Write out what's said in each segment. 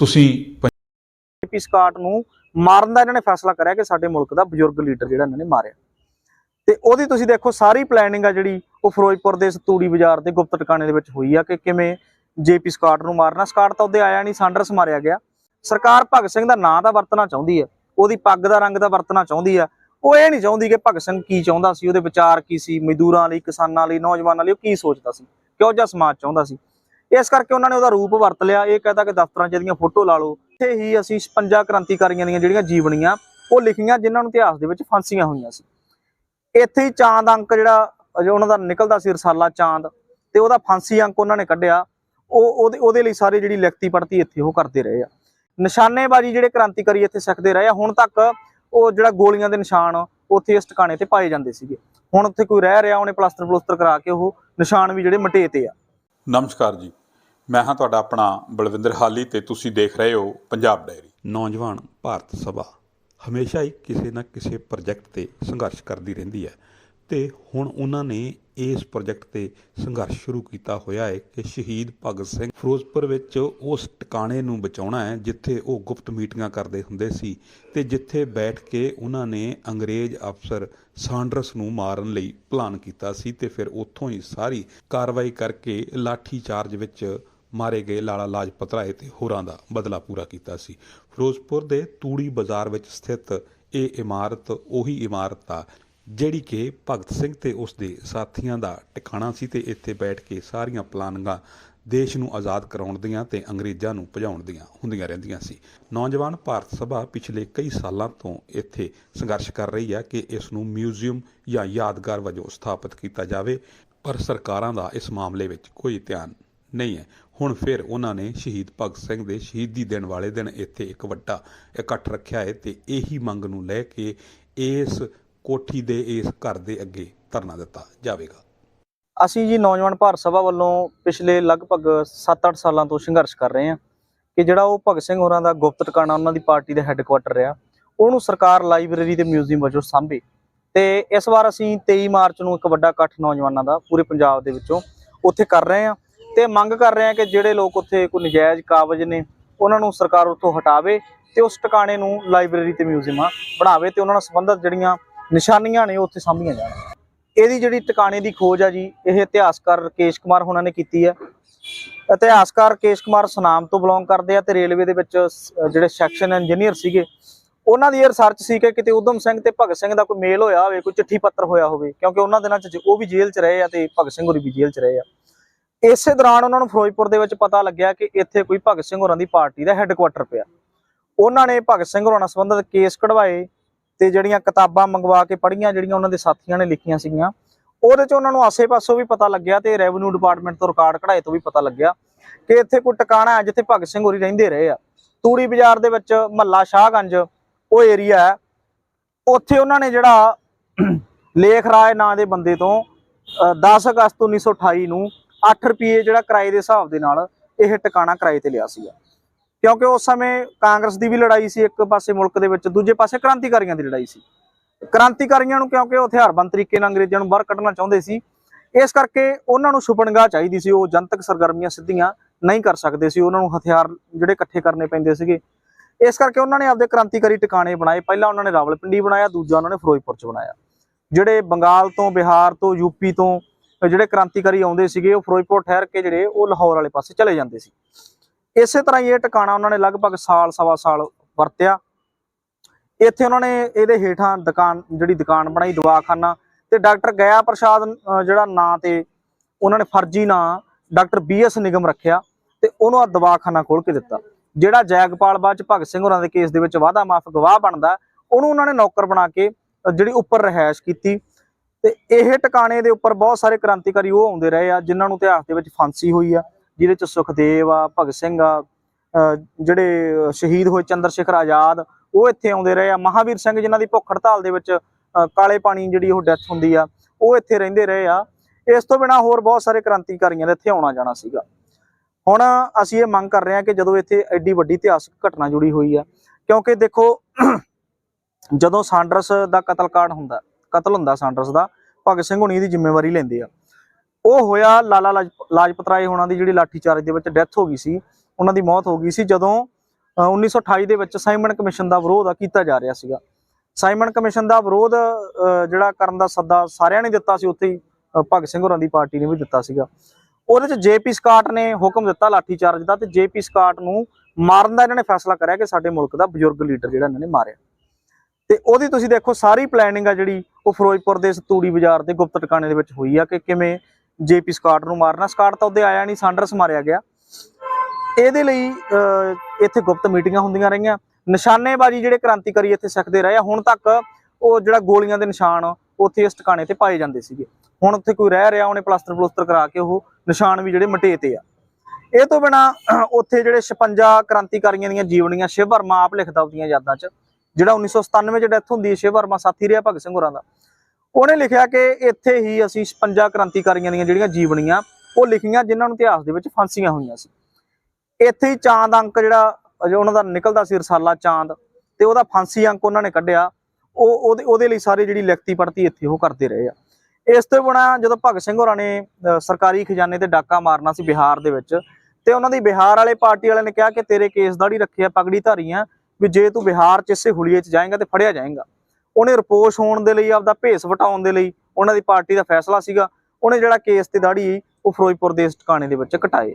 ਤੁਸੀਂ ਪੀ ਸਕਾਟ ਨੂੰ ਮਾਰਨ ਦਾ ਇਹਨਾਂ ਨੇ ਫੈਸਲਾ ਕਰਿਆ ਕਿ ਸਾਡੇ ਮੁਲਕ ਦਾ ਬਜ਼ੁਰਗ ਲੀਡਰ ਜਿਹੜਾ ਇਹਨਾਂ ਨੇ ਮਾਰਿਆ। ਤੇ ਉਹਦੀ ਤੁਸੀਂ ਦੇਖੋ ਸਾਰੀ ਪਲੈਨਿੰਗ ਆ ਜਿਹੜੀ ਉਹ ਫਿਰੋਜ਼ਪੁਰ ਦੇ ਸਤੂੜੀ ਬਾਜ਼ਾਰ ਦੇ ਗੁਪਤ ਟਿਕਾਣੇ ਦੇ ਵਿੱਚ ਹੋਈ ਆ ਕਿ ਕਿਵੇਂ ਜੇਪੀ ਸਕਾਟ ਨੂੰ ਮਾਰਨਾ। ਸਕਾਟ ਤਾਂ ਉਹਦੇ ਆਇਆ ਨਹੀਂ, ਸਾਂਡਰਸ ਮਾਰਿਆ ਗਿਆ। ਸਰਕਾਰ ਭਗਤ ਸਿੰਘ ਦਾ ਨਾਂ ਤਾਂ ਵਰਤਣਾ ਚਾਹੁੰਦੀ ਹੈ ਉਹਦੀ ਪੱਗ ਦਾ ਰੰਗ ਤਾਂ ਵਰਤਣਾ ਚਾਹੁੰਦੀ ਆ। ਉਹ ਇਹ ਨਹੀਂ ਚਾਹੁੰਦੀ ਕਿ ਭਗਤ ਸਿੰਘ ਕੀ ਚਾਹੁੰਦਾ ਸੀ, ਉਹਦੇ ਵਿਚਾਰ ਕੀ ਸੀ, ਮਜ਼ਦੂਰਾਂ ਲਈ, ਕਿਸਾਨਾਂ ਲਈ, ਨੌਜਵਾਨਾਂ ਲਈ ਉਹ ਕੀ ਸੋਚਦਾ ਸੀ, ਕਿਹੋ ਜਿਹਾ ਸਮਾਜ ਚਾਹੁੰਦਾ ਸੀ। ਇਸ ਕਰਕੇ ਉਹਨਾਂ ਨੇ ਉਹਦਾ ਰੂਪ ਵਰਤ ਲਿਆ। ਇਹ ਕਹਤਾ ਕਿ ਦਫ਼ਤਰਾਂ 'ਚ ਇਹਦੀਆਂ ਫੋਟੋ ਲਾ ਲਓ। ਇੱਥੇ ਹੀ ਅਸੀਂ ਪੰਜਾਂ ਕ੍ਰਾਂਤੀਕਾਰੀਆਂ ਦੀਆਂ ਜਿਹੜੀਆਂ ਜੀਵਨੀਆਂ, ਉਹ ਲਿਖੀਆਂ ਜਿਨ੍ਹਾਂ ਨੂੰ ਇਤਿਹਾਸ ਦੇ ਵਿੱਚ ਫਾਂਸੀਆਂ ਹੋਈਆਂ ਸੀ। ਇੱਥੇ ਹੀ ਚਾਂਦ ਅੰਕ ਜਿਹੜਾ ਉਹਨਾਂ ਦਾ ਨਿਕਲਦਾ ਸੀ ਰਸਾਲਾ ਚਾਂਦ ਤੇ ਉਹਦਾ ਫਾਂਸੀ ਅੰਕ ਉਹਨਾਂ ਨੇ ਕੱਢਿਆ। ਉਹ ਉਹਦੇ ਉਹਦੇ ਲਈ ਸਾਰੇ ਜਿਹੜੀ ਲਿਖਤੀ ਪੜਤੀ ਇੱਥੇ ਉਹ ਕਰਦੇ ਰਹੇ ਆ। ਨਿਸ਼ਾਨੇਬਾਜ਼ੀ ਜਿਹੜੇ ਕ੍ਰਾਂਤੀਕਾਰੀ ਇੱਥੇ ਸਿੱਖਦੇ ਰਹੇ ਆ, ਹੁਣ ਤੱਕ ਉਹ ਜਿਹੜਾ ਗੋਲੀਆਂ ਦੇ ਨਿਸ਼ਾਨ, ਉੱਥੇ ਇਸ ਟਿਕਾਣੇ ਤੇ ਪਾਏ ਜਾਂਦੇ ਸੀਗੇ। ਹੁਣ ਉੱਥੇ ਕੋਈ ਰਹਿ ਰਿਹਾ, ਉਹਨੇ ਪਲਾਸਟਰ ਪਲੂਸਟਰ ਕਰਾ ਕੇ ਉਹ ਨਿਸ਼ਾਨ ਵੀ ਜਿਹੜੇ ਮਟੇ ਤੇ ਆ। ਨਮਸਕਾਰ ਜੀ। ਮੈਂ ਹਾਂ ਤੁਹਾਡਾ ਆਪਣਾ ਬਲਵਿੰਦਰ ਹਾਲੀ ਤੇ ਤੁਸੀਂ ਦੇਖ ਰਹੇ ਹੋ ਪੰਜਾਬ ਡਾਇਰੀ ਨੌਜਵਾਨ ਭਾਰਤ ਸਭਾ ਹਮੇਸ਼ਾ ਹੀ ਕਿਸੇ ਨਾ ਕਿਸੇ ਪ੍ਰੋਜੈਕਟ ਤੇ ਸੰਘਰਸ਼ ਕਰਦੀ ਰਹਿੰਦੀ ਹੈ ਤੇ ਹੁਣ ਉਹਨਾਂ ਨੇ ਇਸ ਪ੍ਰੋਜੈਕਟ ਤੇ ਸੰਘਰਸ਼ ਸ਼ੁਰੂ ਕੀਤਾ ਹੋਇਆ ਹੈ ਕਿ ਸ਼ਹੀਦ ਭਗਤ ਸਿੰਘ ਫਿਰੋਜ਼ਪੁਰ ਵਿੱਚ ਉਸ ਟਿਕਾਣੇ ਨੂੰ ਬਚਾਉਣਾ ਹੈ ਜਿੱਥੇ ਉਹ ਗੁਪਤ ਮੀਟਿੰਗਾਂ ਕਰਦੇ ਹੁੰਦੇ ਸੀ ਤੇ ਜਿੱਥੇ ਬੈਠ ਕੇ ਉਹਨਾਂ ਨੇ ਅੰਗਰੇਜ਼ ਅਫਸਰ ਸਾਂਡਰਸ ਨੂੰ ਮਾਰਨ ਲਈ ਪਲਾਨ ਕੀਤਾ ਸੀ ਤੇ ਫਿਰ ਉੱਥੋਂ ਹੀ ਸਾਰੀ ਕਾਰਵਾਈ ਕਰਕੇ ਲਾਠੀ ਚਾਰਜ ਵਿੱਚ ਮਾਰੇ ਗਏ ਲਾਲਾ ਲਾਜਪਤ ਰਾਏ ਤੇ ਹੋਰਾਂ ਦਾ ਬਦਲਾ ਪੂਰਾ ਕੀਤਾ ਸੀ। ਫਿਰੋਜ਼ਪੁਰ ਦੇ ਤੂੜੀ ਬਾਜ਼ਾਰ ਵਿੱਚ ਸਥਿਤ ਇਹ ਇਮਾਰਤ ਉਹੀ ਇਮਾਰਤ ਆ, ਜਿਹੜੀ ਕਿ ਭਗਤ ਸਿੰਘ ਤੇ ਉਸ ਦੇ ਸਾਥੀਆਂ ਦਾ ਟਿਕਾਣਾ ਸੀ ਤੇ ਇੱਥੇ ਬੈਠ ਕੇ ਸਾਰੀਆਂ ਪਲਾਨਿੰਗਾਂ ਦੇਸ਼ ਨੂੰ ਆਜ਼ਾਦ ਕਰਾਉਣ ਦੀਆਂ ਤੇ ਅੰਗਰੇਜ਼ਾਂ ਨੂੰ ਭਜਾਉਣ ਦੀਆਂ ਹੁੰਦੀਆਂ ਰਹਿੰਦੀਆਂ ਸੀ। ਨੌਜਵਾਨ ਭਾਰਤ ਸਭਾ ਪਿਛਲੇ ਕਈ ਸਾਲਾਂ ਤੋਂ ਇੱਥੇ ਸੰਘਰਸ਼ ਕਰ ਰਹੀ ਹੈ ਕਿ ਇਸ ਨੂੰ ਮਿਊਜ਼ੀਅਮ ਜਾਂ ਯਾਦਗਾਰ ਵਜੋਂ ਸਥਾਪਿਤ ਕੀਤਾ ਜਾਵੇ, ਪਰ ਸਰਕਾਰਾਂ ਦਾ ਇਸ ਮਾਮਲੇ ਵਿੱਚ ਕੋਈ ਧਿਆਨ ਨਹੀਂ ਹੈ। ਹੁਣ ਫਿਰ ਉਹਨਾਂ ਨੇ ਸ਼ਹੀਦ ਭਗਤ ਸਿੰਘ ਦੇ ਸ਼ਹੀਦੀ ਦਿਨ ਵਾਲੇ ਦਿਨ ਇੱਥੇ ਇੱਕ ਵੱਡਾ ਇਕੱਠ ਰੱਖਿਆ ਹੈ ਤੇ ਇਹੀ ਮੰਗ ਨੂੰ ਲੈ ਕੇ ਇਸ ਕੋਠੀ ਦੇ, ਇਸ ਘਰ ਦੇ ਅੱਗੇ ਧਰਨਾ ਦਿੱਤਾ ਜਾਵੇਗਾ। ਅਸੀਂ ਜੀ ਨੌਜਵਾਨ ਭਾਰਤ ਸਭਾ ਵੱਲੋਂ ਪਿਛਲੇ ਲਗਭਗ 7-8 ਸਾਲਾਂ ਤੋਂ ਸੰਘਰਸ਼ ਕਰ ਰਹੇ ਹਾਂ ਕਿ ਜਿਹੜਾ ਉਹ ਭਗਤ ਸਿੰਘ ਹੋਰਾਂ ਦਾ ਗੁਪਤ ਟਿਕਾਣਾ ਉਹਨਾਂ ਦੀ ਪਾਰਟੀ ਦਾ ਹੈੱਡਕੁਆਟਰ ਰਿਹਾ, ਉਹਨੂੰ ਸਰਕਾਰ ਲਾਇਬ੍ਰੇਰੀ ਤੇ ਮਿਊਜ਼ੀਅਮ ਵਜੋਂ ਸਾਂਭੇ। ਤੇ ਇਸ ਵਾਰ ਅਸੀਂ 23 ਮਾਰਚ ਨੂੰ ਇੱਕ ਵੱਡਾ ਇਕੱਠ ਨੌਜਵਾਨਾਂ ਦਾ ਪੂਰੇ ਪੰਜਾਬ ਦੇ ਵਿੱਚੋਂ ਉੱਥੇ ਕਰ ਰਹੇ ਹਾਂ। ਤੇ ਮੰਗ ਕਰ ਰਹੇ ਆ ਕਿ ਜਿਹੜੇ ਲੋਕ ਉੱਥੇ ਕੋਈ ਨਜਾਇਜ਼ ਕਾਬਜ਼ ਨੇ, ਉਹਨਾਂ ਨੂੰ ਸਰਕਾਰ ਉੱਥੋਂ ਹਟਾਵੇ ਤੇ ਉਸ ਟਿਕਾਣੇ ਨੂੰ ਲਾਇਬ੍ਰੇਰੀ ਤੇ ਮਿਊਜ਼ੀਅਮ ਬਣਾਵੇ ਤੇ ਉਹਨਾਂ ਨਾਲ ਸੰਬੰਧਿਤ ਜਿਹੜੀਆਂ ਨਿਸ਼ਾਨੀਆਂ ਨੇ ਉਹ ਉੱਥੇ ਸਾਂਭੀਆਂ ਜਾਣ। ਇਹਦੀ ਜਿਹੜੀ ਟਿਕਾਣੇ ਦੀ ਖੋਜ ਆ ਜੀ, ਇਹ ਇਤਿਹਾਸਕਾਰ ਰਕੇਸ਼ ਕੁਮਾਰ ਹੋਣਾ ਨੇ ਕੀਤੀ ਹੈ ਇਤਿਹਾਸਕਾਰ ਰਕੇਸ਼ ਕੁਮਾਰ ਸੁਨਾਮ ਤੋਂ ਬਿਲੋਂਗ ਕਰਦੇ ਆ ਤੇ ਰੇਲਵੇ ਦੇ ਵਿੱਚ ਜਿਹੜੇ ਸੈਕਸ਼ਨ ਇੰਜੀਨੀਅਰ ਸੀਗੇ, ਉਹਨਾਂ ਦੀ ਇਹ ਰਿਸਰਚ ਸੀ ਕਿ ਕਿਤੇ ਉਦਮ ਸਿੰਘ ਤੇ ਭਗਤ ਸਿੰਘ ਦਾ ਕੋਈ ਮੇਲ ਹੋਇਆ ਹੋਵੇ, ਕੋਈ ਚਿੱਠੀ ਪੱਤਰ ਹੋਇਆ ਹੋਵੇ, ਕਿਉਂਕਿ ਉਹਨਾਂ ਦਿਨਾਂ 'ਚ ਉਹ ਵੀ ਜੇਲ੍ਹ 'ਚ ਰਹੇ ਆ ਤੇ ਭਗਤ ਸਿੰਘ ਹੋਰੀ ਵੀ ਜੇਲ੍ਹ 'ਚ ਰਹੇ ਆ। ਇਸੇ ਦੌਰਾਨ ਉਹਨਾਂ ਨੂੰ ਫਿਰੋਜ਼ਪੁਰ ਦੇ ਵਿੱਚ ਪਤਾ ਲੱਗਿਆ ਕਿ ਇੱਥੇ ਕੋਈ ਭਗਤ ਸਿੰਘ ਹੋਰਾਂ ਦੀ ਪਾਰਟੀ ਦਾ ਹੈੱਡਕੁਆਟਰ ਪਿਆ। ਉਹਨਾਂ ਨੇ ਭਗਤ ਸਿੰਘ ਹੋਰਾਂ ਨਾਲ ਸੰਬੰਧਿਤ ਕੇਸ ਕਢਵਾਏ ਤੇ ਜਿਹੜੀਆਂ ਕਿਤਾਬਾਂ ਮੰਗਵਾ ਕੇ ਪੜ੍ਹੀਆਂ ਜਿਹੜੀਆਂ ਉਹਨਾਂ ਦੇ ਸਾਥੀਆਂ ਨੇ ਲਿਖੀਆਂ ਸੀਗੀਆਂ ਉਹਦੇ 'ਚ ਉਹਨਾਂ ਨੂੰ ਆਸੇ-ਪਾਸੋਂ ਵੀ ਪਤਾ ਲੱਗਿਆ ਤੇ ਰੈਵਨਿਊ ਡਿਪਾਰਟਮੈਂਟ ਤੋਂ ਰਿਕਾਰਡ ਕਢਾਏ ਤੋਂ ਵੀ ਪਤਾ ਲੱਗਿਆ ਕਿ ਇੱਥੇ ਕੋਈ ਟਿਕਾਣਾ ਹੈ ਜਿੱਥੇ ਭਗਤ ਸਿੰਘ ਹੋਰੀ ਰਹਿੰਦੇ ਰਹੇ ਆ। ਤੂੜੀ ਬਾਜ਼ਾਰ ਦੇ ਵਿੱਚ ਮਹੱਲਾ ਸ਼ਾਹਗੰਜ ਉਹ ਏਰੀਆ ਹੈ। ਉੱਥੇ ਉਹਨਾਂ ਨੇ ਜਿਹੜਾ ਲੇਖ ਰਾਏ ਨਾਂ ਦੇ ਬੰਦੇ ਤੋਂ ਅ, 10 ਅਗਸਤ 1928 ਨੂੰ 8 ਰੁਪਏ ਜਿਹੜਾ ਕਿਰਾਏ ਦੇ ਹਿਸਾਬ ਦੇ ਨਾਲ ਇਹ ਟਿਕਾਣਾ ਕਿਰਾਏ ਤੇ ਲਿਆ ਸੀਗਾ। ਕਿਉਂਕਿ ਉਸ ਸਮੇਂ ਕਾਂਗਰਸ ਦੀ ਵੀ ਲੜਾਈ ਸੀ, ਇੱਕ ਪਾਸੇ ਮੁਲਕ ਦੇ ਵਿੱਚ, ਦੂਜੇ ਪਾਸੇ ਕ੍ਰਾਂਤੀਕਾਰੀਆਂ ਦੀ ਲੜਾਈ ਸੀ। ਕ੍ਰਾਂਤੀਕਾਰੀਆਂ ਨੂੰ ਕਿਉਂਕਿ ਉਹ ਹਥਿਆਰਬੰਦ ਤਰੀਕੇ ਨਾਲ ਅੰਗਰੇਜ਼ਾਂ ਨੂੰ ਬਾਹਰ ਕੱਢਣਾ ਚਾਹੁੰਦੇ ਸੀ, ਇਸ ਕਰਕੇ ਉਹਨਾਂ ਨੂੰ ਛੁਪਣਗਾਹ ਚਾਹੀਦੀ ਸੀ, ਉਹ ਜਨਤਕ ਸਰਗਰਮੀਆਂ ਸਿੱਧੀਆਂ ਨਹੀਂ ਕਰ ਸਕਦੇ ਸੀ, ਉਹਨਾਂ ਨੂੰ ਹਥਿਆਰ ਜਿਹੜੇ ਇਕੱਠੇ ਕਰਨੇ ਪੈਂਦੇ ਸੀਗੇ। ਇਸ ਕਰਕੇ ਉਹਨਾਂ ਨੇ ਆਪਦੇ ਕ੍ਰਾਂਤੀਕਾਰੀ ਟਿਕਾਣੇ ਬਣਾਏ। ਪਹਿਲਾਂ ਉਹਨਾਂ ਨੇ ਰਾਵਲਪਿੰਡੀ ਬਣਾਇਆ, ਦੂਜਾ ਉਹਨਾਂ ਨੇ ਫਿਰੋਜ਼ਪੁਰ ਚ ਬਣਾਇਆ। ਜਿਹੜੇ ਬੰਗਾਲ ਤੋਂ, ਬਿਹਾਰ ਤੋਂ ਯੂਪੀ ਤੋਂ ਜਿਹੜੇ ਕ੍ਰਾਂਤੀਕਾਰੀ ਆਉਂਦੇ ਸੀਗੇ, ਉਹ ਫਿਰੋਜ਼ਪੁਰ ਠਹਿਰ ਕੇ ਜਿਹੜੇ, ਉਹ ਲਾਹੌਰ ਵਾਲੇ ਪਾਸੇ ਚਲੇ ਜਾਂਦੇ ਸੀ। ਇਸੇ ਤਰ੍ਹਾਂ ਹੀ ਇਹ ਟਿਕਾਣਾ ਉਹਨਾਂ ਨੇ ਲਗਭਗ ਸਾਲ, ਸਵਾ ਸਾਲ ਵਰਤਿਆ। ਇੱਥੇ ਉਹਨਾਂ ਨੇ ਇਹਦੇ ਹੇਠਾਂ ਦੁਕਾਨ, ਜਿਹੜੀ ਦੁਕਾਨ ਬਣਾਈ, ਦਵਾਖਾਨਾ ਤੇ ਡਾਕਟਰ ਗਿਆ ਪ੍ਰਸ਼ਾਦ ਜਿਹੜਾ ਨਾਂ ਤੇ ਉਹਨਾਂ ਨੇ ਫਰਜ਼ੀ ਨਾਂ ਡਾਕਟਰ ਬੀ ਬੀਐਸ ਨਿਗਮ ਰੱਖਿਆ ਤੇ ਉਹਨੂੰ ਆ ਦਵਾਖਾਨਾ ਖੋਲ ਕੇ ਦਿੱਤਾ। ਜਿਹੜਾ ਜੈਗਪਾਲ ਬਾਅਦ ਚ ਭਗਤ ਸਿੰਘ ਹੋਰਾਂ ਦੇ ਕੇਸ ਦੇ ਵਿੱਚ ਵਾਦਾ ਮਾਫ ਗਵਾਹ ਬਣਦਾ, ਉਹਨੂੰ ਉਹਨਾਂ ਨੇ ਨੌਕਰ ਬਣਾ ਕੇ ਜਿਹੜੀ ਉੱਪਰ ਰਹਿائش ਕੀਤੀ। ਤੇ ਇਹ ਟਿਕਾਣੇ ਦੇ ਉੱਪਰ ਬਹੁਤ ਸਾਰੇ ਕ੍ਰਾਂਤੀਕਾਰੀ ਉਹ ਆਉਂਦੇ ਰਹੇ ਆ, ਜਿਨ੍ਹਾਂ ਨੂੰ ਇਤਿਹਾਸ ਦੇ ਵਿੱਚ ਫਾਂਸੀ ਹੋਈ ਆ, ਜਿਹਦੇ ਚ ਸੁਖਦੇਵ ਆ, ਭਗਤ ਸਿੰਘ ਆ ਜਿਹੜੇ ਸ਼ਹੀਦ ਹੋਏ ਚੰਦਰ ਸ਼ੇਖਰ ਆਜ਼ਾਦ, ਉਹ ਇੱਥੇ ਆਉਂਦੇ ਰਹੇ ਆ। ਮਹਾਵੀਰ ਸਿੰਘ, ਜਿਨ੍ਹਾਂ ਦੀ ਭੁੱਖ ਹੜਤਾਲ ਦੇ ਵਿੱਚ, ਅਹ ਕਾਲੇ ਪਾਣੀ ਜਿਹੜੀ ਉਹ ਡੈਥ ਹੁੰਦੀ ਆ, ਉਹ ਇੱਥੇ ਰਹਿੰਦੇ ਰਹੇ ਆ। ਇਸ ਤੋਂ ਬਿਨਾ ਹੋਰ ਬਹੁਤ ਸਾਰੇ ਕ੍ਰਾਂਤੀਕਾਰੀਆਂ ਦੇ ਇੱਥੇ ਆਉਣਾ ਜਾਣਾ ਸੀਗਾ। ਹੁਣ ਅਸੀਂ ਇਹ ਮੰਗ ਕਰ ਰਹੇ ਹਾਂ ਕਿ ਜਦੋਂ ਇੱਥੇ ਐਡੀ ਵੱਡੀ ਇਤਿਹਾਸਕ ਘਟਨਾ ਜੁੜੀ ਹੋਈ ਆ, ਕਿਉਂਕਿ ਦੇਖੋ, ਜਦੋਂ ਸਾਂਡਰਸ ਦਾ ਕਤਲकांड ਹੁੰਦਾ, ਕਤਲ ਹੁੰਦਾ ਸਾਂਡਰਸ ਦਾ ਭਗਤ ਸਿੰਘ ਹੋਣੀ ਦੀ ਜ਼ਿੰਮੇਵਾਰੀ ਲੈਂਦੇ ਆ। ਉਹ ਹੋਇਆ ਲਾਲਾ ਲਾਜ- ਲਾਜਪਤ ਰਾਏ ਹੋਣਾ ਦੀ ਜਿਹੜੀ ਲਾਠੀ ਚਾਰਜ ਦੇ ਵਿੱਚ ਡੈਥ ਹੋ ਗਈ ਸੀ ਉਹਨਾਂ ਦੀ ਮੌਤ ਹੋ ਗਈ ਸੀ ਜਦੋਂ ਅ, 1928 ਦੇ ਵਿੱਚ ਸਾਈਮਨ ਕਮਿਸ਼ਨ ਦਾ ਵਿਰੋਧ ਕੀਤਾ ਜਾ ਰਿਹਾ ਸੀਗਾ। ਸਾਈਮਨ ਕਮਿਸ਼ਨ ਦਾ ਵਿਰੋਧ ਅ, ਜਿਹੜਾ ਕਰਨ ਦਾ ਸੱਦਾ ਸਾਰਿਆਂ ਨੇ ਦਿੱਤਾ ਸੀ ਉੱਥੇ ਹੀ ਭਗਤ ਸਿੰਘ ਹੋਰਾਂ ਦੀ ਪਾਰਟੀ ਨੇ ਵੀ ਦਿੱਤਾ ਸੀਗਾ। ਉਹਦੇ ਚ ਜੇਪੀ ਸਕਾਟ ਨੇ ਹੁਕਮ ਦਿੱਤਾ ਲਾਠੀ ਚਾਰਜ ਦਾ ਤੇ ਜੇਪੀ ਸਕਾਟ ਨੂੰ ਮਾਰਨ ਦਾ ਇਹਨਾਂ ਨੇ ਫੈਸਲਾ ਕਰਿਆ ਕਿ ਸਾਡੇ ਮੁਲਕ ਦਾ ਬਜ਼ੁਰਗ ਲੀਡਰ ਜਿਹੜਾ ਇਹਨਾਂ ਨੇ ਮਾਰਿਆ। ਤੇ ਉਹਦੀ ਤੁਸੀਂ ਦੇਖੋ ਸਾਰੀ ਪਲੈਨਿੰਗ ਆ ਜਿਹੜੀ ਉਹ ਫਿਰੋਜ਼ਪੁਰ ਦੇ ਤੂੜੀ ਬਾਜ਼ਾਰ ਦੇ ਗੁਪਤ ਟਿਕਾਣੇ ਦੇ ਵਿੱਚ ਹੋਈ ਆ ਕਿ ਕਿਵੇਂ ਜੇਪੀ ਸਕਾਟ ਨੂੰ ਮਾਰਨਾ। ਸਕਾਟ ਤਾਂ ਉਹਦੇ ਆਇਆ ਨਹੀਂ ਸਾਂਡਰਸ ਮਾਰਿਆ ਗਿਆ। ਇਹਦੇ ਲਈ ਇੱਥੇ ਗੁਪਤ ਮੀਟਿੰਗਾਂ ਹੁੰਦੀਆਂ ਰਹੀਆਂ। ਨਿਸ਼ਾਨੇਬਾਜ਼ੀ ਜਿਹੜੇ ਕ੍ਰਾਂਤੀਕਾਰੀ ਇੱਥੇ ਸਿੱਖਦੇ ਰਹੇ ਆ, ਹੁਣ ਤੱਕ ਉਹ ਜਿਹੜਾ ਗੋਲੀਆਂ ਦੇ ਨਿਸ਼ਾਨ ਉੱਥੇ ਇਸ ਟਿਕਾਣੇ ਤੇ ਪਾਏ ਜਾਂਦੇ ਸੀਗੇ। ਹੁਣ ਉੱਥੇ ਕੋਈ ਰਹਿ ਰਿਹਾ, ਉਹਨੇ ਪਲਾਸਟਰ ਪਲੂਸਟਰ ਕਰਾ ਕੇ ਉਹ ਨਿਸ਼ਾਨ ਵੀ ਜਿਹੜੇ ਮਟੇ 'ਤੇ ਆ। ਇਹ ਤੋਂ ਬਿਨਾ ਉੱਥੇ ਜਿਹੜੇ 56 ਕ੍ਰਾਂਤੀਕਾਰੀਆਂ ਦੀਆਂ ਜੀਵਨੀਆਂ, ਸ਼ਿਵ ਵਰਮਾ ਆਪ ਲਿਖਦਾ ਉਹਦੀਆਂ ਯਾਦਾਂ 'ਚ। ਜਿਹੜਾ 1997 ਚ ਡੈਥ ਹੁੰਦੀ ਹੈ, ਸ਼ਿਵ ਵਰਮਾ, ਸਾਥੀ ਰਿਹਾ ਭਗਤ ਸਿੰਘ ਹੋਰਾਂ ਦਾ। ਉਹਨੇ ਲਿਖਿਆ ਕਿ ਇੱਥੇ ਹੀ ਅਸੀਂ 56 ਕ੍ਰਾਂਤੀਕਾਰੀਆਂ ਦੀਆਂ ਜਿਹੜੀਆਂ ਜੀਵਨੀਆਂ, ਉਹ ਲਿਖੀਆਂ ਜਿਨ੍ਹਾਂ ਨੂੰ ਇਤਿਹਾਸ ਦੇ ਵਿੱਚ ਫਾਂਸੀਆਂ ਹੋਈਆਂ ਸੀ। ਇੱਥੇ ਹੀ ਚਾਂਦ ਅੰਕ ਜਿਹੜਾ ਉਹਨਾਂ ਦਾ ਨਿਕਲਦਾ ਸੀ ਰਸਾਲਾ ਚਾਂਦ, ਤੇ ਉਹਦਾ ਫਾਂਸੀ ਅੰਕ ਉਹਨਾਂ ਨੇ ਕੱਢਿਆ। ਉਹ, ਉਹਦੇ ਉਹਦੇ ਲਈ ਸਾਰੇ ਜਿਹੜੀ ਲਿਖਤੀ ਪੜਤੀ ਇੱਥੇ ਉਹ ਕਰਦੇ ਰਹੇ ਆ। ਇਸ ਤੋਂ ਬਿਨਾਂ ਜਦੋਂ ਭਗਤ ਸਿੰਘ ਹੋਰਾਂ ਨੇ ਸਰਕਾਰੀ ਖਜ਼ਾਨੇ ਤੇ ਡਾਕਾ ਮਾਰਨਾ ਸੀ ਬਿਹਾਰ ਦੇ ਵਿੱਚ, ਤੇ ਉਹਨਾਂ ਦੀ ਬਿਹਾਰ ਵਾਲੇ ਪਾਰਟੀ ਵਾਲਿਆਂ ਨੇ ਕਿਹਾ ਕਿ ਤੇਰੇ ਕੇਸ ਦਾੜੀ ਰੱਖਿਆ ਪਗੜੀ ਧਾਰੀਆਂ ਵੀ ਜੇ ਤੂੰ ਬਿਹਾਰ ਚ ਇਸੇ ਹੁਲੀਏ ਚ ਜਾਏਗਾ ਤੇ ਫੜਿਆ ਜਾਏਗਾ। ਉਹਨੇ ਰਿਪੋਰਟ ਹੋਣ ਦੇ ਲਈ ਆਪਦਾ ਭੇਸ ਵਟਾਉਣ ਦੇ ਲਈ ਉਹਨਾਂ ਦੀ ਪਾਰਟੀ ਦਾ ਫੈਸਲਾ ਸੀਗਾ। ਉਹਨੇ ਜਿਹੜਾ ਕੇਸ ਤੇ ਦਾੜੀ ਉਹ ਫਿਰੋਜ਼ਪੁਰ ਦੇ ਇਸ ਟਿਕਾਣੇ ਦੇ ਵਿੱਚ ਘਟਾਏ।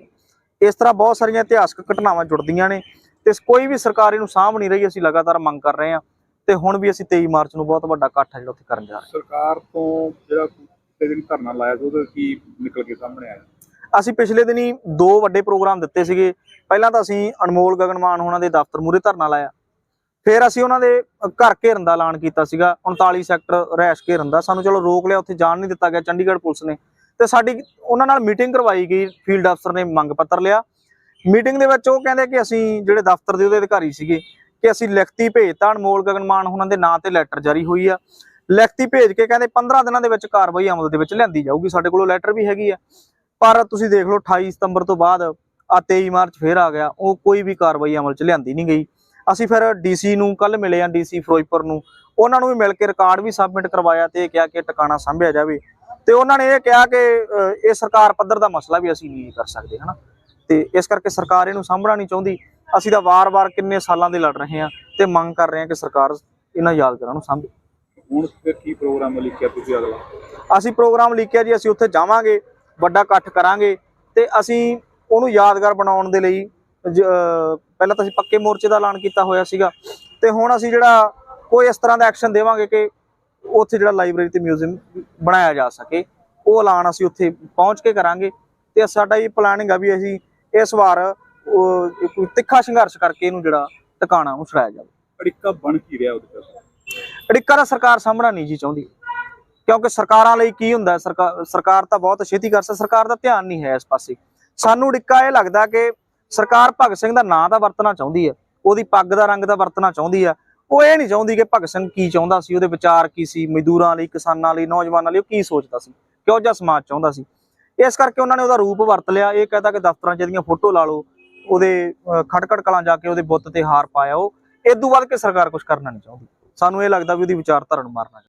ਇਸ ਤਰ੍ਹਾਂ ਬਹੁਤ ਸਾਰੀਆਂ ਇਤਿਹਾਸਕ ਘਟਨਾਵਾਂ ਜੁੜਦੀਆਂ ਨੇ ਤੇ ਕੋਈ ਵੀ ਸਰਕਾਰ ਇਹਨੂੰ ਸਾਂਭ ਨਹੀਂ ਰਹੀ, ਅਸੀਂ ਲਗਾਤਾਰ ਮੰਗ ਕਰ ਰਹੇ ਹਾਂ ਤੇ ਹੁਣ ਵੀ ਅਸੀਂ 23 ਮਾਰਚ ਨੂੰ ਬਹੁਤ ਵੱਡਾ ਇਕੱਠ ਹੈ ਜਿਹੜਾ ਉੱਥੇ ਕਰਨ ਜਾ ਰਹੇ ਹਾਂ। ਸਰਕਾਰ ਤੋਂ ਜਿਹੜਾ ਤੇ ਦਿਨ ਧਰਨਾ ਲਾਇਆ ਸੀ, ਉਹਦਾ ਕੀ ਨਿਕਲ ਕੇ ਸਾਹਮਣੇ ਆਇਆ? ਅਸੀਂ ਪਿਛਲੇ ਦਿਨੀ ਦੋ ਵੱਡੇ ਪ੍ਰੋਗਰਾਮ ਦਿੱਤੇ ਸੀਗੇ। ਪਹਿਲਾਂ ਤਾਂ ਅਸੀਂ ਅਨਮੋਲ ਗਗਨਮਾਨ ਉਹਨਾਂ ਦੇ ਦਫ਼ਤਰ ਮੂਹਰੇ ਧਰਨਾ ਲਾਇਆ। ਫਿਰ ਅਸੀਂ ਉਹਨਾਂ ਦੇ ਘਰ ਘੇਰਨ ਦਾ ਐਲਾਨ ਕੀਤਾ ਸੀਗਾ। 39 ਸੈਕਟਰ ਰਹਿਸ਼ ਘੇਰਨ ਦਾ। ਸਾਨੂੰ ਚਲੋ ਰੋਕ ਲਿਆ, ਉੱਥੇ ਜਾਣ ਨਹੀਂ ਦਿੱਤਾ ਗਿਆ ਚੰਡੀਗੜ੍ਹ ਪੁਲਿਸ ਨੇ। ਤੇ ਸਾਡੀ ਉਹਨਾਂ ਨਾਲ ਮੀਟਿੰਗ ਕਰਵਾਈ ਗਈ, ਫੀਲਡ ਅਫਸਰ ਨੇ ਮੰਗ ਪੱਤਰ ਲਿਆ। ਮੀਟਿੰਗ ਦੇ ਵਿੱਚ ਉਹ ਕਹਿੰਦੇ ਕਿ ਅਸੀਂ ਜਿਹੜੇ ਦਫ਼ਤਰ ਦੇ ਉਹਦੇ ਅਧਿਕਾਰੀ ਸੀਗੇ, ਕਿ ਅਸੀਂ ਲਿਖਤੀ ਭੇਜਤਾ ਅਨਮੋਲ ਗਗਨਮਾਨ ਉਹਨਾਂ ਦੇ ਨਾਂ ਤੇ ਲੈਟਰ ਜਾਰੀ ਹੋਈ ਆ। ਲਿਖਤੀ ਭੇਜ ਕੇ ਕਹਿੰਦੇ 15 ਦਿਨਾਂ ਦੇ ਵਿੱਚ ਕਾਰਵਾਈ ਅਮਲ ਦੇ ਵਿੱਚ ਲਿਆਂਦੀ ਜਾਊਗੀ। ਸਾਡੇ ਕੋਲੋਂ ਲੈਟਰ ਵੀ ਹੈਗੀ ਆ। ਪਰ ਤੁਸੀਂ ਦੇਖ ਲਓ 28 ਸਤੰਬਰ ਤੋਂ ਬਾਅਦ ਆ 23 ਮਾਰਚ ਫੇਰ ਆ ਗਿਆ ਉਹ ਕੋਈ ਵੀ ਕਾਰਵਾਈ ਅਮਲ 'ਚ ਲਿਆਂਦੀ ਨਹੀਂ ਗਈ। ਅਸੀਂ ਫਿਰ ਡੀਸੀ ਨੂੰ ਕੱਲ ਮਿਲੇ ਆ ਡੀਸੀ ਫਿਰੋਜ਼ਪੁਰ ਨੂੰ। ਉਹਨਾਂ ਨੂੰ ਵੀ ਮਿਲ ਕੇ ਰਿਕਾਰਡ ਵੀ ਸਬਮਿਟ ਕਰਵਾਇਆ ਤੇ ਇਹ ਕਿਹਾ ਕਿ ਟਿਕਾਣਾ ਸੰਭਿਆ ਜਾਵੇ। ਤੇ ਉਹਨਾਂ ਨੇ ਇਹ ਕਿਹਾ ਕਿ ਇਹ ਸਰਕਾਰ ਪੱਧਰ ਦਾ ਮਸਲਾ ਵੀ ਅਸੀਂ ਨਹੀਂ ਕਰ ਸਕਦੇ ਹਨਾ? ਤੇ ਇਸ ਕਰਕੇ ਸਰਕਾਰ ਇਹਨੂੰ ਸਾਂਭਣਾ ਨਹੀਂ ਚਾਹੁੰਦੀ। ਅਸੀਂ ਤਾਂ ਵਾਰ-ਵਾਰ ਕਿੰਨੇ ਸਾਲਾਂ ਦੇ ਲੜ ਰਹੇ ਹਾਂ ਤੇ ਮੰਗ ਕਰ ਰਹੇ ਹਾਂ ਕਿ ਸਰਕਾਰ ਇਹਨਾਂ ਯਾਦਗਾਰਾਂ ਨੂੰ ਸਾਂਭੇ। ਹੁਣ ਕੀ ਪ੍ਰੋਗਰਾਮ ਲਿਖਿਆ ਤੁਸੀਂ ਅਗਲਾ? ਅਸੀਂ ਪ੍ਰੋਗਰਾਮ ਲਿਖਿਆ ਜੀ ਅਸੀਂ ਉੱਥੇ ਜਾਵਾਂਗੇ। ਵੱਡਾ ਇਕੱਠ ਕਰਾਂਗੇ ਤੇ ਅਸੀਂ ਉਹਨੂੰ ਯਾਦਗਾਰ ਬਣਾਉਣ ਦੇ ਲਈ ਪਹਿਲਾਂ ਤਾਂ ਅਸੀਂ ਪੱਕੇ ਮੋਰਚੇ ਦਾ ਐਲਾਨ ਕੀਤਾ ਹੋਇਆ ਸੀਗਾ ਤੇ ਹੁਣ ਅਸੀਂ ਜਿਹੜਾ ਕੋਈ ਇਸ ਤਰ੍ਹਾਂ ਦਾ ਐਕਸ਼ਨ ਦੇਵਾਂਗੇ ਕਿ ਉੱਥੇ ਜਿਹੜਾ ਲਾਇਬ੍ਰੇਰੀ ਤੇ ਮਿਊਜ਼ੀਅਮ ਬਣਾਇਆ ਜਾ ਸਕੇ ਉਹ ਐਲਾਨ ਅਸੀਂ ਉੱਥੇ ਪਹੁੰਚ ਕੇ ਕਰਾਂਗੇ ਤੇ ਸਾਡਾ ਇਹ ਪਲਾਨਿੰਗ ਆ ਵੀ ਅਸੀਂ ਇਸ ਵਾਰ ਕੋਈ ਤਿੱਖਾ ਸੰਘਰਸ਼ ਕਰਕੇ ਇਹਨੂੰ ਜਿਹੜਾ ਟਿਕਾਣਾ ਨੂੰ ਛੜਾਇਆ ਜਾਵੇ। ਅੜਿੱਕਾ ਬਣ ਕੀ ਰਿਹਾ ਉਹਦੇ ਤੇ? ਅੜਿੱਕਾ ਦਾ ਸਰਕਾਰ ਸਾਹਮਣਾ ਨਹੀਂ ਜੀ ਚਾਹੁੰਦੀ। ਕਿਉਂਕਿ ਸਰਕਾਰਾਂ ਲਈ ਕੀ ਹੁੰਦਾ ਸਰਕਾਰ ਸਰਕਾਰ ਤਾਂ ਬਹੁਤ ਛੇਤੀ ਕਰ ਸਕਦੀ ਸਰਕਾਰ ਦਾ ਧਿਆਨ ਨਹੀਂ ਹੈ ਇਸ ਪਾਸੇ। ਸਾਨੂੰ ਡਿੱਕਾ ਇਹ ਲੱਗਦਾ ਕਿ ਸਰਕਾਰ ਭਗਤ ਸਿੰਘ ਦਾ ਨਾਂ ਤਾਂ ਵਰਤਣਾ ਚਾਹੁੰਦੀ ਹੈ ਉਹਦੀ ਪੱਗ ਦਾ ਰੰਗ ਦਾ ਵਰਤਣਾ ਚਾਹੁੰਦੀ ਆ ਉਹ ਇਹ ਨਹੀਂ ਚਾਹੁੰਦੀ ਕਿ ਭਗਤ ਸਿੰਘ ਕੀ ਚਾਹੁੰਦਾ ਸੀ ਉਹਦੇ ਵਿਚਾਰ ਕੀ ਸੀ ਮਜ਼ਦੂਰਾਂ ਲਈ ਕਿਸਾਨਾਂ ਲਈ ਨੌਜਵਾਨਾਂ ਲਈ ਉਹ ਕੀ ਸੋਚਦਾ ਸੀ ਕਿਹੋ ਜਿਹਾ ਸਮਾਜ ਚਾਹੁੰਦਾ ਸੀ। ਇਸ ਕਰਕੇ ਉਹਨਾਂ ਨੇ ਉਹਦਾ ਰੂਪ ਵਰਤ ਲਿਆ ਇਹ ਕਹਤਾ ਕਿ ਦਫ਼ਤਰਾਂ 'ਚ ਇਹਦੀਆਂ ਫੋਟੋ ਲਾ ਲਓ ਉਹਦੇ ਅਹ, ਕਲਾਂ ਜਾ ਕੇ ਉਹਦੇ ਬੁੱਤ ਤੇ ਹਾਰ ਪਾਇਆ ਉਹ। ਇਦੋਂ ਵੱਧ ਕੇ ਸਰਕਾਰ ਕੁਝ ਕਰਨਾ ਨਹੀਂ ਚਾਹੁੰਦੀ। ਸਾਨੂੰ ਇਹ ਲੱਗਦਾ ਵੀ ਉਹਦੀ ਵਿਚਾਰਧਾਰਾ ਨੂੰ ਮਾਰਨਾ